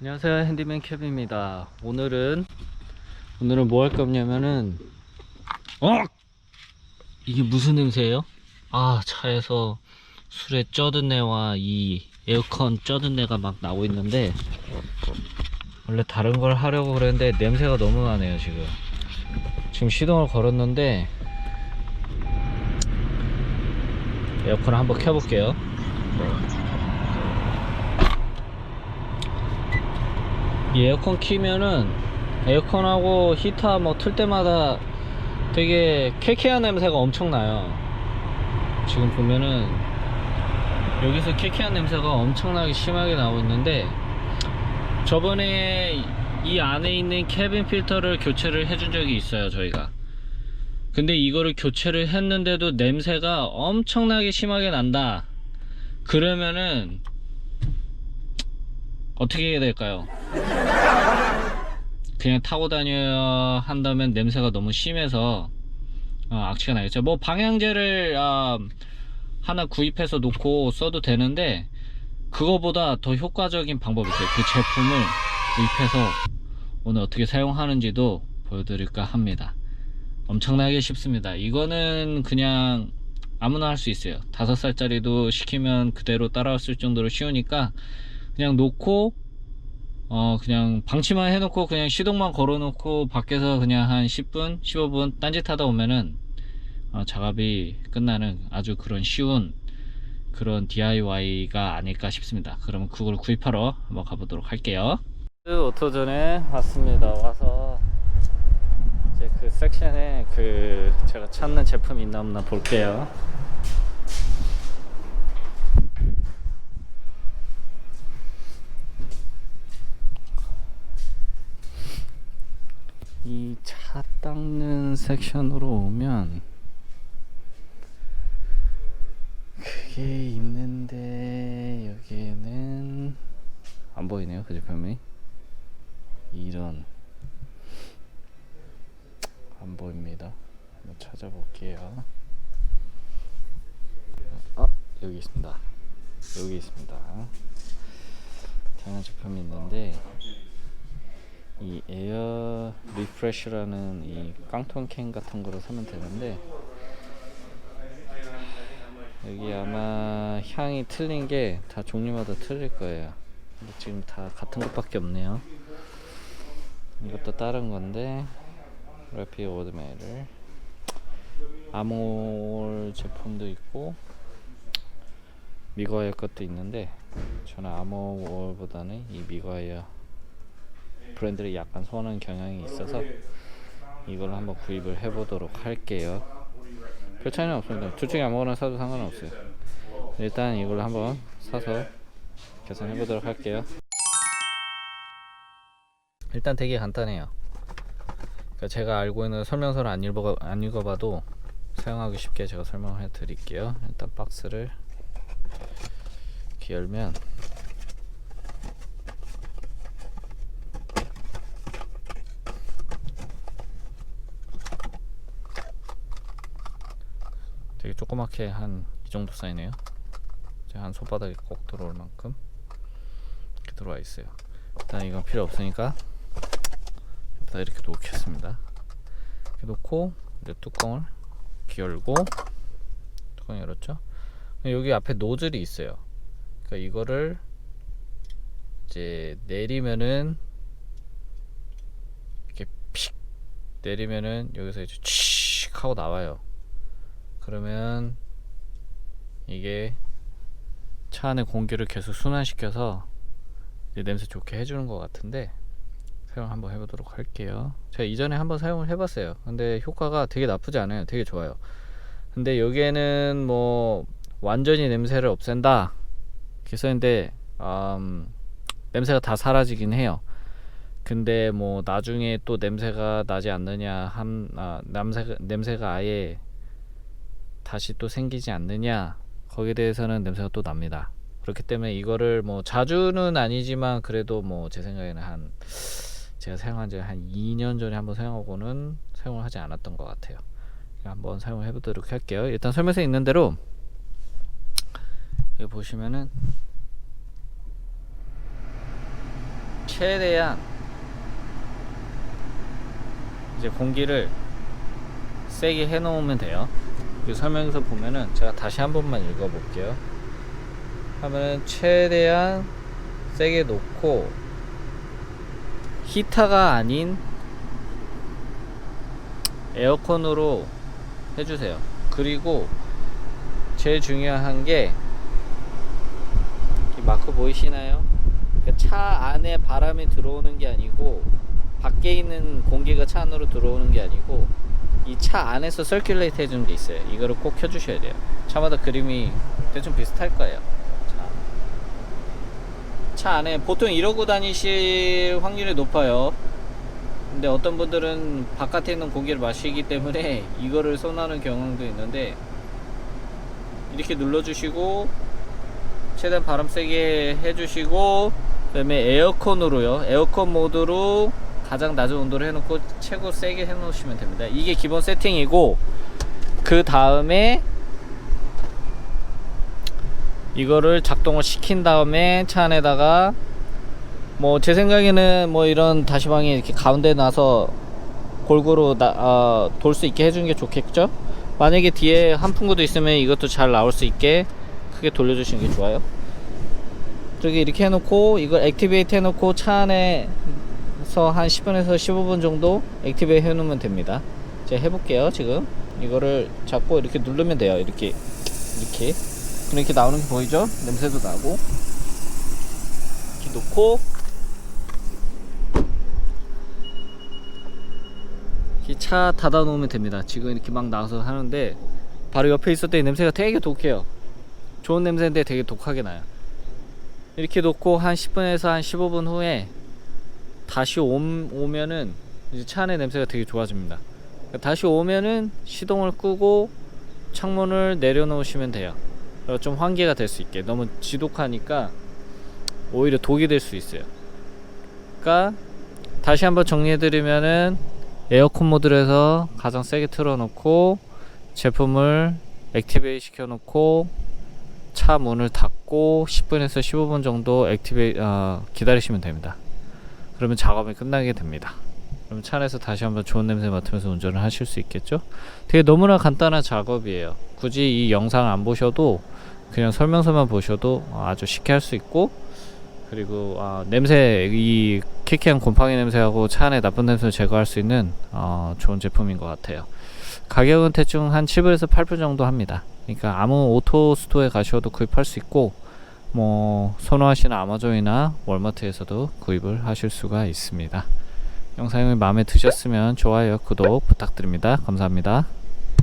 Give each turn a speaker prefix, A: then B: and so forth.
A: 안녕하세요 핸디맨 캡입니다. 오늘은 오늘은 뭐 할 거냐면은 어? 이게 무슨 냄새예요? 아 차에서 술에 쩌든 내와 이 에어컨 쩌든 내가 막 나오고 있는데 원래 다른 걸 하려고 그랬는데 냄새가 너무 나네요 지금. 지금 시동을 걸었는데 에어컨을 한번 켜볼게요 이 에어컨 키면은 에어컨하고 히터 뭐 틀 때마다 되게 쾌쾌한 냄새가 엄청 나요. 지금 보면은 여기서 쾌쾌한 냄새가 엄청나게 심하게 나오고 있는데 저번에 이 안에 있는 캐빈 필터를 교체를 해준 적이 있어요 저희가 근데 이거를 교체를 했는데도 냄새가 엄청나게 심하게 난다 그러면은 어떻게 해야 될까요? 그냥 타고 다녀야 한다면 냄새가 너무 심해서 어, 악취가 나겠죠. 뭐 방향제를 아, 하나 구입해서 놓고 써도 되는데 그거보다 더 효과적인 방법이 있어요. 그 제품을 구입해서 오늘 어떻게 사용하는지도 보여드릴까 합니다. 엄청나게 쉽습니다. 이거는 그냥 아무나 할 수 있어요. 다섯 살짜리도 시키면 그대로 따라왔을 정도로 쉬우니까 그냥 놓고 어 그냥 방치만 해놓고 그냥 시동만 걸어놓고 밖에서 그냥 한 10분 15분 딴짓하다 오면은 어, 작업이 끝나는 아주 그런 쉬운 그런 DIY가 아닐까 싶습니다. 그러면 그걸 구입하러 한번 가보도록 할게요. 오토존에 왔습니다. 와서 이제 그 섹션에 그 제가 찾는 제품이 있나 없나 볼게요 이 차 닦는 섹션으로 오면 그게 있는데 여기에는 안 보이네요 그 제품이. 이런. 안 보입니다. 한번 찾아볼게요. 아 여기 있습니다. 여기 있습니다. 다양한 제품이 있는데 이 에어 리 프레쉬라는 이 깡통 캔 같은 거로 사면 되는데 여기 아마 향이 틀린 게 다 종류마다 틀릴 거예요. 근데 지금 다 같은 것밖에 없네요. 이것도 다른 건데 래피 오드메를 아몰 제품도 있고 미과이어 것도 있는데 저는 아몰보다는 이 미과이어 브랜드를 약간 선호하는 경향이 있어서 이걸 한번 구입을 해보도록 할게요. 별 차이는 없습니다. 둘 중에 아무거나 사도 상관은 없어요. 일단 이걸 한번 사서 계산해 보도록 할게요. 일단 되게 간단해요. 그러니까 제가 알고 있는 설명서를 안, 읽어, 안 읽어봐도 사용하기 쉽게 제가 설명을 해 드릴게요. 일단 박스를 이렇게 열면 되게 조그맣게 한 이 정도 사이네요. 이제 한 손바닥에 꼭 들어올 만큼 이렇게 들어와 있어요. 일단 이건 필요 없으니까 여기다 이렇게 놓겠습니다. 이렇게 놓고 이제 뚜껑을 열고 뚜껑 열었죠? 여기 앞에 노즐이 있어요. 그러니까 이거를 이제 내리면은 이렇게 픽 내리면은 여기서 이제 칙 하고 나와요. 그러면 이게 차 안에 공기를 계속 순환시켜서 냄새 좋게 해주는 것 같은데 사용 한번 해보도록 할게요. 제가 이전에 한번 사용을 해봤어요. 근데 효과가 되게 나쁘지 않아요. 되게 좋아요. 근데 여기에는 뭐 완전히 냄새를 없앤다 이렇게 써있는데 음, 냄새가 다 사라지긴 해요. 근데 뭐 나중에 또 냄새가 나지 않느냐 함 아, 냄새가 냄새가 아예 다시 또 생기지 않느냐 거기에 대해서는 냄새가 또 납니다. 그렇기 때문에 이거를 뭐 자주는 아니지만 그래도 뭐 제 생각에는 한 제가 사용한 지 한 2년 전에 한번 사용하고는 사용을 하지 않았던 것 같아요. 한번 사용을 해보도록 할게요. 일단 설명서에 있는 대로 여기 보시면은 최대한 이제 공기를 세게 해 놓으면 돼요. 이 설명서 보면은 제가 다시 한 번만 읽어 볼게요. 하면은 최대한 세게 놓고 히터가 아닌 에어컨으로 해주세요. 그리고 제일 중요한 게이 마크 보이시나요? 그러니까 차 안에 바람이 들어오는 게 아니고 밖에 있는 공기가 차 안으로 들어오는 게 아니고 이 차 안에서 서큘레이트 해주는 게 있어요. 이거를 꼭 켜주셔야 돼요. 차마다 그림이 대충 비슷할 거예요. 자, 차 안에 보통 이러고 다니실 확률이 높아요. 근데 어떤 분들은 바깥에 있는 공기를 마시기 때문에 이거를 선호하는 경향도 있는데 이렇게 눌러주시고 최대한 바람 세게 해주시고 그 다음에 에어컨으로요 에어컨 모드로 가장 낮은 온도로 해놓고 최고 세게 해놓으시면 됩니다. 이게 기본 세팅이고 그 다음에 이거를 작동을 시킨 다음에 차 안에다가 뭐 제 생각에는 뭐 이런 다시방이 이렇게 가운데 놔서 골고루 어, 돌 수 있게 해주는 게 좋겠죠? 만약에 뒤에 한 풍구도 있으면 이것도 잘 나올 수 있게 크게 돌려주시는 게 좋아요. 저기 이렇게 해놓고 이걸 액티베이트 해놓고 차 안에 서 한 10분에서 15분 정도 액티베이트 해놓으면 됩니다. 제가 해볼게요 지금. 이거를 잡고 이렇게 누르면 돼요 이렇게. 이렇게. 그럼 이렇게 나오는 게 보이죠? 냄새도 나고. 이렇게 놓고. 이렇게 차 닫아 놓으면 됩니다. 지금 이렇게 막 나와서 하는데 바로 옆에 있었던 이 냄새가 되게 독해요. 좋은 냄새인데 되게 독하게 나요. 이렇게 놓고 한 10분에서 한 15분 후에 다시 옴, 오면은 이제 차 안의 냄새가 되게 좋아집니다. 그러니까 다시 오면은 시동을 끄고 창문을 내려놓으시면 돼요. 좀 환기가 될 수 있게. 너무 지독하니까 오히려 독이 될 수 있어요. 그러니까 다시 한번 정리해드리면은 에어컨 모드로 해서 가장 세게 틀어놓고 제품을 액티베이 시켜놓고 차 문을 닫고 10분에서 15분 정도 액티베이 어, 기다리시면 됩니다. 그러면 작업이 끝나게 됩니다. 그럼 차 안에서 다시 한번 좋은 냄새 맡으면서 운전을 하실 수 있겠죠? 되게 너무나 간단한 작업이에요. 굳이 이 영상 안 보셔도 그냥 설명서만 보셔도 아주 쉽게 할 수 있고 그리고 아, 냄새 이 키키한 곰팡이 냄새하고 차 안에 나쁜 냄새를 제거할 수 있는 어, 좋은 제품인 것 같아요. 가격은 대충 한 7불에서 8불 정도 합니다. 그러니까 아무 오토 스토어에 가셔도 구입할 수 있고 뭐 선호하시는 아마존이나 월마트에서도 구입을 하실 수가 있습니다. 영상이 마음에 드셨으면 좋아요, 구독 부탁드립니다. 감사합니다.